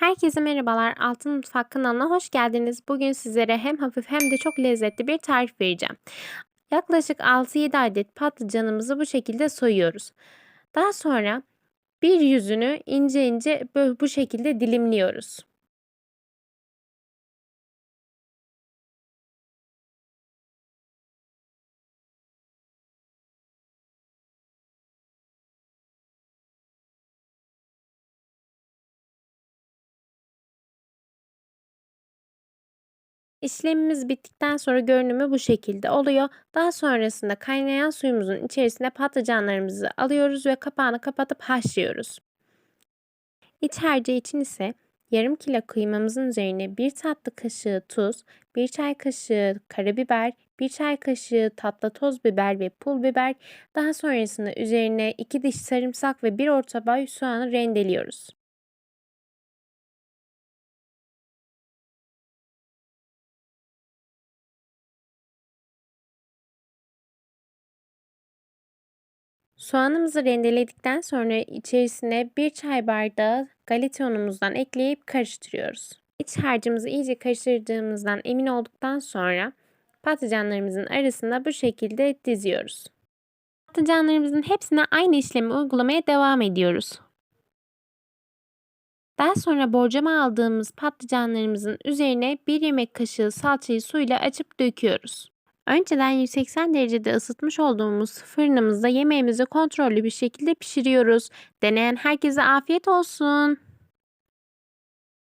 Herkese merhabalar. Altın Mutfak kanalına hoş geldiniz. Bugün sizlere hem hafif hem de çok lezzetli bir tarif vereceğim. Yaklaşık 6-7 adet patlıcanımızı bu şekilde soyuyoruz. Daha sonra bir yüzünü ince ince bu şekilde dilimliyoruz. İşlemimiz bittikten sonra görünümü bu şekilde oluyor. Daha sonrasında kaynayan suyumuzun içerisine patlıcanlarımızı alıyoruz ve kapağını kapatıp haşlıyoruz. İç harcı için ise yarım kilo kıymamızın üzerine bir tatlı kaşığı tuz, bir çay kaşığı karabiber, bir çay kaşığı tatlı toz biber ve pul biber, daha sonrasında üzerine iki diş sarımsak ve bir orta boy soğanı rendeliyoruz. Soğanımızı rendeledikten sonra içerisine bir çay bardağı galeta unumuzdan ekleyip karıştırıyoruz. İç harcımızı iyice karıştırdığımızdan emin olduktan sonra patlıcanlarımızın arasında bu şekilde diziyoruz. Patlıcanlarımızın hepsine aynı işlemi uygulamaya devam ediyoruz. Daha sonra borcama aldığımız patlıcanlarımızın üzerine bir yemek kaşığı salçayı suyla açıp döküyoruz. Önceden 180 derecede ısıtmış olduğumuz fırınımızda yemeğimizi kontrollü bir şekilde pişiriyoruz. Deneyen herkese afiyet olsun.